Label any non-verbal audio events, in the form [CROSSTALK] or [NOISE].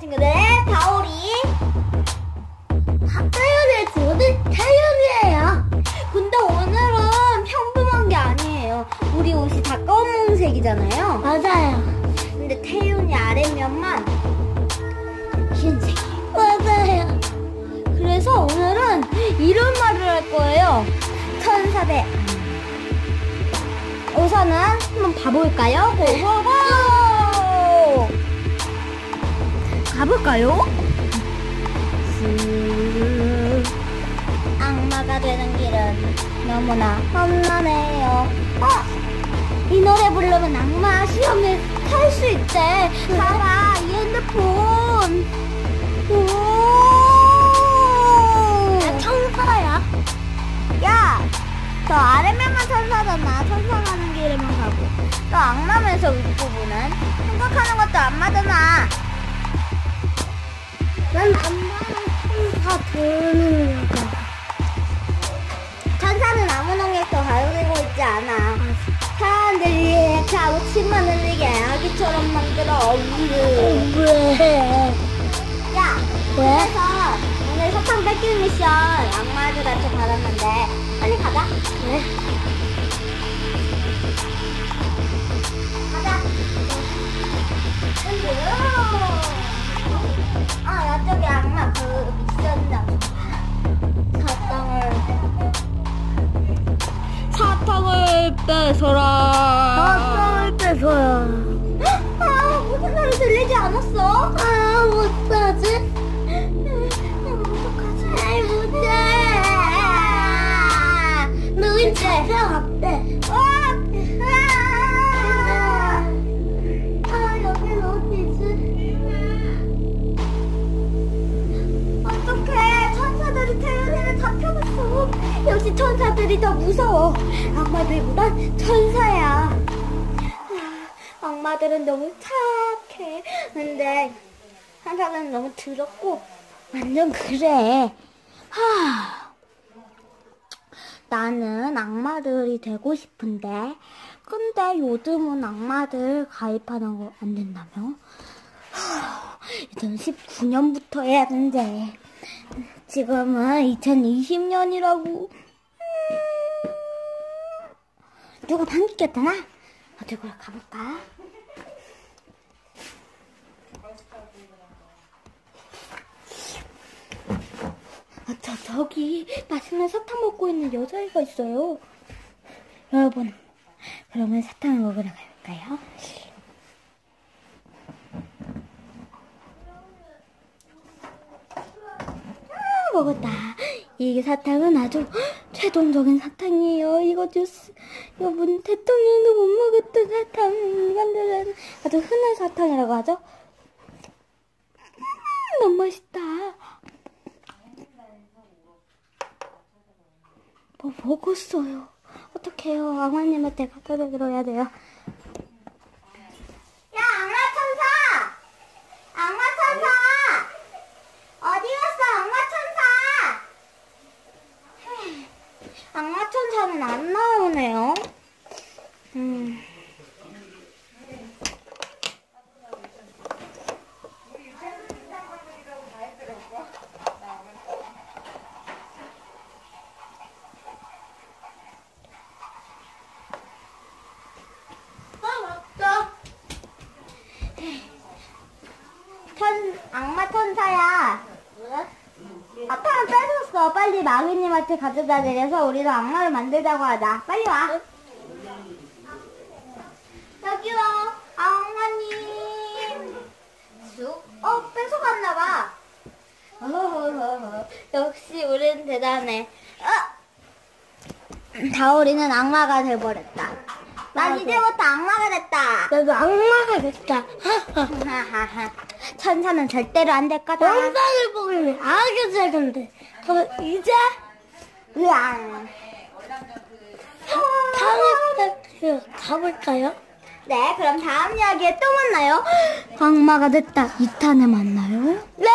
친구들 다오리 박다현의 친구들 태연이에요. 근데 오늘은 평범한 게 아니에요 우리 옷이 다 검은색이잖아요 맞아요. 근데 태윤이 아랫면만 흰색 맞아요. 그래서 오늘은 이런 말을 할 거예요 천사 대 우선은 한번 봐볼까요? 고고고 가볼까요? 음, 악마가 되는 길은 너무나 험난해요 어? 이 노래 부르면 악마 시험에 탈수 있대 봐봐 이 핸드폰 오나 청소야. 야, 저 아래면만 천사잖아. 천사 가는 길에만 가고. 또 악마면서 윗부분은 생각하는 것도 안 맞잖아. 난 엄마랑 다 들는 거. 천사는 아무 능력도 가지고 있지 않아. 사람들이 자욱심만 흘리게 아기처럼 만들어. 왜? 야, 왜? 그래서 오늘 사탕 뺏길 미션 악마들한테 받았는데 빨리 가자. 왜? 가자. 아, 뺏어라. 아, 뺏어요. 아, 무슨 소리 들리지 않았어? 아, 못 사지? 어떡하지? 역시 천사들이 더 무서워. 악마들보단 천사야. 아, 악마들은 너무 착해. 근데 천사들은 너무 더럽고 완전 그래. 하. 나는 악마들이 되고 싶은데 근데 요즘은 악마들 가입하는 거 안 된다며? 이전 19년부터 해야 된대. 지금은 2020년이라고. 누가 방귀 꼈다나? 어디 걸 가볼까? 아, 저, 저기 맛있는 사탕 먹고 있는 여자애가 있어요. 여러분, 그러면 사탕을 먹으러 갈까요? 아, 먹었다. 이게 사탕은 아주 최종적인 사탕이에요. 이거 주스, 이거 문 대통령도 못 먹었던 사탕 만들는 아주 흔한 사탕이라고 하죠. 음, 너무 맛있다. 뭐 먹었어요. 어떡해요. 악마님한테 갖다 드려야 돼요. 야, 악마 천사! 악마 천사! 어디 갔어, 악마 천사? 악마 천사는 안 나오네요. 음. 아, 맞다. 천, 악마 천사야. 아빠는 뺏었어. 빨리 마귀님한테 가져다 드려서 우리도 악마를 만들자고 하자. 빨리 와. 여기요. 악마님. 쑥. 어, 뺏어갔나 봐. 어허허허. [LAUGHS] 역시 우린 대단해. 어! 다오리는 악마가 돼버렸다. 난. 이제부터 악마가 됐다. 나도 악마가 됐다. 하하하. [LAUGHS] [LAUGHS] 천사는 절대로 안 될 거다. 영상을 보면 아주 작은데. 그럼 이제 으앙. 다음에 가볼까요? 네, 그럼 다음 이야기에 또 만나요. [GASPS] 악마가 됐다. 2탄에 만나요. 네!